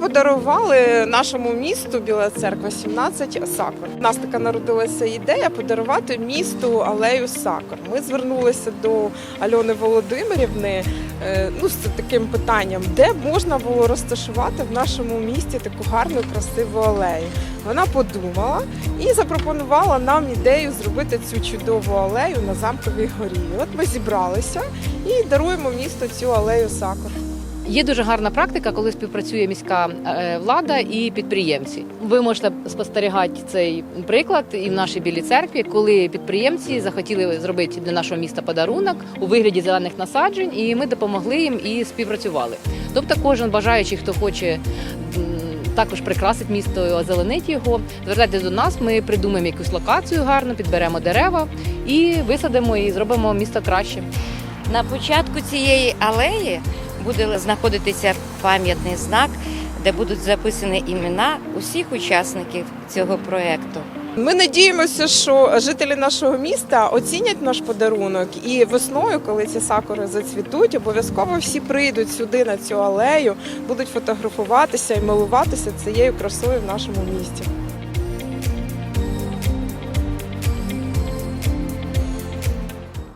подарували нашому місту Біла Церква 17 сакур. У нас така народилася ідея подарувати місту алею сакур. Ми звернулися до Альони Володимирівни е, ну, з таким питанням, де можна було розташувати в нашому місті таку гарну красиву алею. Вона подумала і запропонувала нам ідею зробити цю чудову алею на замковій горі. От ми зібралися і даруємо місту цю алею сакур. Є дуже гарна практика, коли співпрацює міська е, влада і підприємці. Ви можете спостерігати цей приклад і в нашій білій церкві, коли підприємці захотіли зробити для нашого міста подарунок у вигляді зелених насаджень, і ми допомогли їм і співпрацювали. Тобто, кожен бажаючий, хто хоче. Також прикрасить місто, озеленить його. Звертайтеся до нас. Ми придумаємо якусь локацію гарну, підберемо дерева і висадимо і зробимо місто краще. На початку цієї алеї буде знаходитися пам'ятний знак, де будуть записані імена усіх учасників цього проєкту. Ми надіємося, що жителі нашого міста оцінять наш подарунок, і весною, коли ці сакури зацвітуть, обов'язково всі прийдуть сюди на цю алею, будуть фотографуватися і милуватися цією красою в нашому місті.